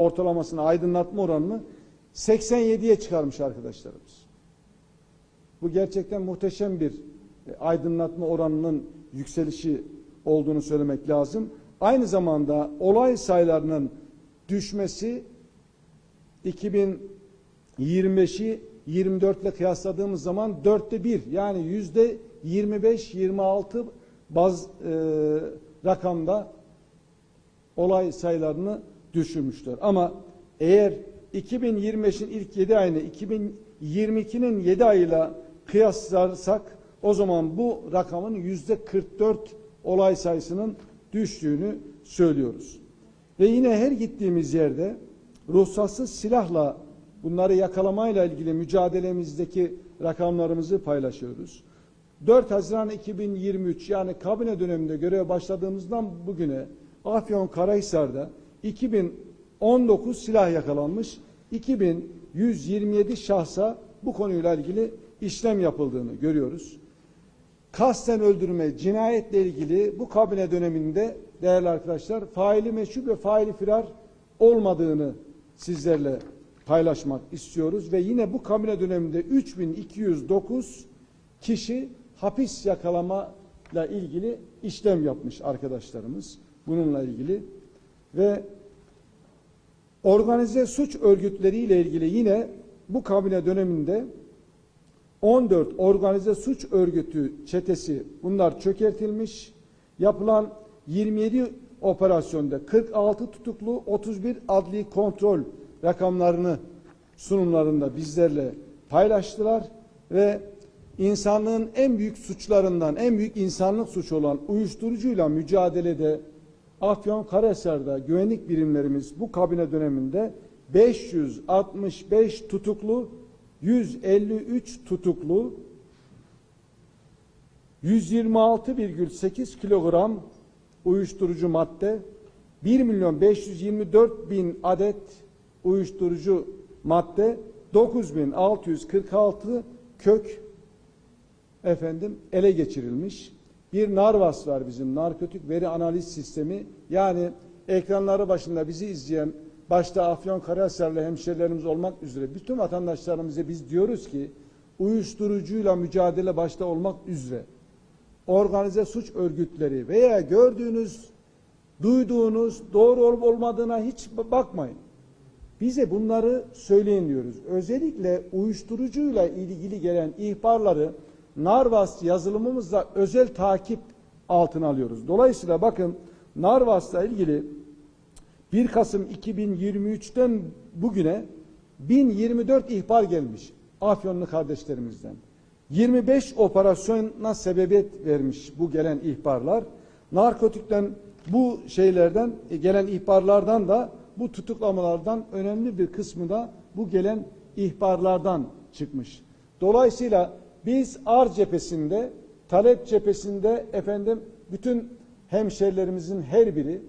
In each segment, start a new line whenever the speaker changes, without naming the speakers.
ortalamasını aydınlatma oranını 87'ye çıkarmış arkadaşlarımız. Bu gerçekten muhteşem bir e, aydınlatma oranının yükselişi olduğunu söylemek lazım. Aynı zamanda olay sayılarının düşmesi 2025'i 24 ile kıyasladığımız zaman dörtte bir yani yüzde 25-26 baz e, rakamda olay sayılarını düşürmüşler. Ama eğer 2025'in ilk 7 ayını 2022'nin 7 ayıyla kıyaslarsak o zaman bu rakamın yüzde 44 olay sayısının düştüğünü söylüyoruz. Ve yine her gittiğimiz yerde ruhsatsız silahla bunları yakalamayla ilgili mücadelemizdeki rakamlarımızı paylaşıyoruz. 4 Haziran 2023 yani kabine döneminde görev başladığımızdan bugüne Afyon Karahisar'da 2019 silah yakalanmış. 2127 şahsa bu konuyla ilgili işlem yapıldığını görüyoruz. Kasten öldürme, cinayetle ilgili bu kabine döneminde değerli arkadaşlar faili meşhur ve faili firar olmadığını sizlerle paylaşmak istiyoruz ve yine bu kabine döneminde 3209 kişi hapis yakalamayla ilgili işlem yapmış arkadaşlarımız bununla ilgili ve organize suç örgütleriyle ilgili yine bu kabine döneminde 14 organize suç örgütü çetesi bunlar çökertilmiş. Yapılan 27 operasyonda 46 tutuklu 31 adli kontrol rakamlarını sunumlarında bizlerle paylaştılar ve insanlığın en büyük suçlarından en büyük insanlık suçu olan uyuşturucuyla mücadelede Afyon Karahisar'da güvenlik birimlerimiz bu kabine döneminde 565 tutuklu 153 tutuklu 126,8 kilogram uyuşturucu madde 1 milyon 524 bin adet uyuşturucu madde 9646 kök efendim ele geçirilmiş. Bir Narvas var bizim narkotik veri analiz sistemi. Yani ekranları başında bizi izleyen başta Afyon Karahisarlı hemşerilerimiz olmak üzere bütün vatandaşlarımıza biz diyoruz ki uyuşturucuyla mücadele başta olmak üzere organize suç örgütleri veya gördüğünüz, duyduğunuz doğru olup olmadığına hiç bakmayın. Bize bunları söyleyin diyoruz. Özellikle uyuşturucuyla ilgili gelen ihbarları Narvas yazılımımızla özel takip altına alıyoruz. Dolayısıyla bakın Narvas'la ilgili 1 Kasım 2023'ten bugüne 1024 ihbar gelmiş Afyonlu kardeşlerimizden. 25 operasyona sebebiyet vermiş bu gelen ihbarlar. Narkotikten bu şeylerden e, gelen ihbarlardan da bu tutuklamalardan önemli bir kısmı da bu gelen ihbarlardan çıkmış. Dolayısıyla biz arz cephesinde, talep cephesinde efendim bütün hemşerilerimizin her biri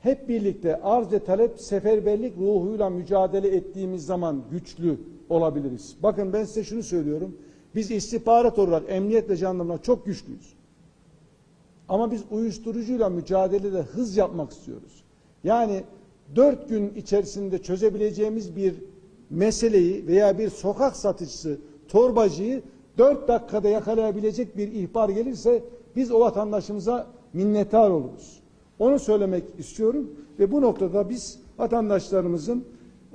hep birlikte arz ve talep seferberlik ruhuyla mücadele ettiğimiz zaman güçlü olabiliriz. Bakın ben size şunu söylüyorum. Biz istihbarat olarak emniyet ve jandarma çok güçlüyüz. Ama biz uyuşturucuyla mücadelede hız yapmak istiyoruz. Yani dört gün içerisinde çözebileceğimiz bir meseleyi veya bir sokak satıcısı, torbacıyı dört dakikada yakalayabilecek bir ihbar gelirse biz o vatandaşımıza minnettar oluruz. Onu söylemek istiyorum ve bu noktada biz vatandaşlarımızın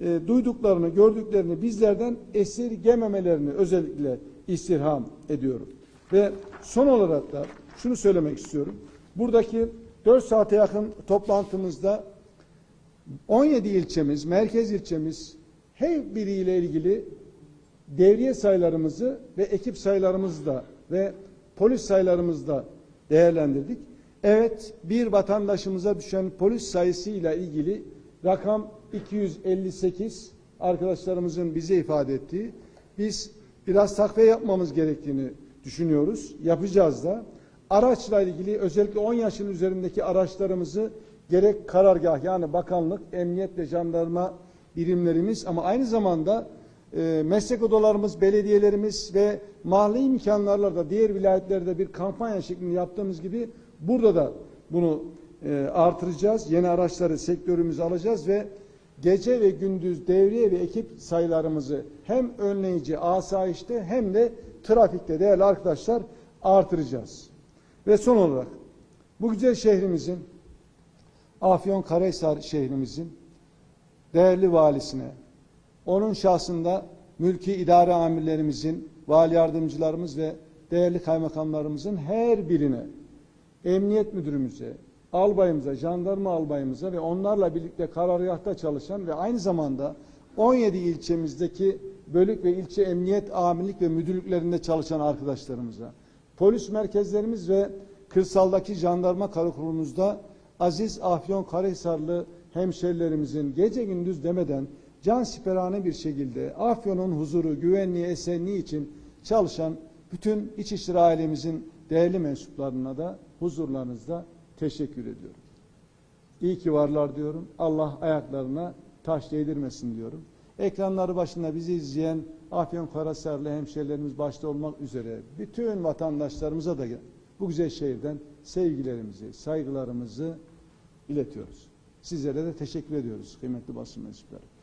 e, duyduklarını, gördüklerini bizlerden esirgememelerini özellikle istirham ediyorum. Ve son olarak da şunu söylemek istiyorum. Buradaki 4 saate yakın toplantımızda 17 ilçemiz, merkez ilçemiz her biriyle ilgili devriye sayılarımızı ve ekip sayılarımızı da ve polis sayılarımızı da değerlendirdik. Evet bir vatandaşımıza düşen polis sayısıyla ilgili rakam 258 arkadaşlarımızın bize ifade ettiği. Biz biraz takviye yapmamız gerektiğini düşünüyoruz. Yapacağız da. Araçla ilgili özellikle 10 yaşın üzerindeki araçlarımızı gerek karargah yani bakanlık, emniyet ve jandarma birimlerimiz ama aynı zamanda e, meslek odalarımız, belediyelerimiz ve mahalle imkanlarla da diğer vilayetlerde bir kampanya şeklinde yaptığımız gibi burada da bunu e, artıracağız. Yeni araçları sektörümüze alacağız ve gece ve gündüz devriye ve ekip sayılarımızı hem önleyici asayişte hem de trafikte değerli arkadaşlar artıracağız. Ve son olarak bu güzel şehrimizin Afyonkarahisar şehrimizin değerli valisine, onun şahsında mülki idare amirlerimizin, vali yardımcılarımız ve değerli kaymakamlarımızın her birine, emniyet müdürümüze, albayımıza, jandarma albayımıza ve onlarla birlikte karargahta çalışan ve aynı zamanda 17 ilçemizdeki bölük ve ilçe emniyet amirlik ve müdürlüklerinde çalışan arkadaşlarımıza, polis merkezlerimiz ve kırsaldaki jandarma karakolumuzda aziz Afyon Karahisarlı hemşerilerimizin gece gündüz demeden can siperhane bir şekilde Afyon'un huzuru, güvenliği, esenliği için çalışan bütün İçişleri ailemizin değerli mensuplarına da huzurlarınızda teşekkür ediyorum. İyi ki varlar diyorum. Allah ayaklarına taş değdirmesin diyorum. Ekranları başında bizi izleyen Afyonkarahisarlı hemşerilerimiz başta olmak üzere bütün vatandaşlarımıza da bu güzel şehirden sevgilerimizi, saygılarımızı iletiyoruz. Sizlere de teşekkür ediyoruz kıymetli basın mensupları.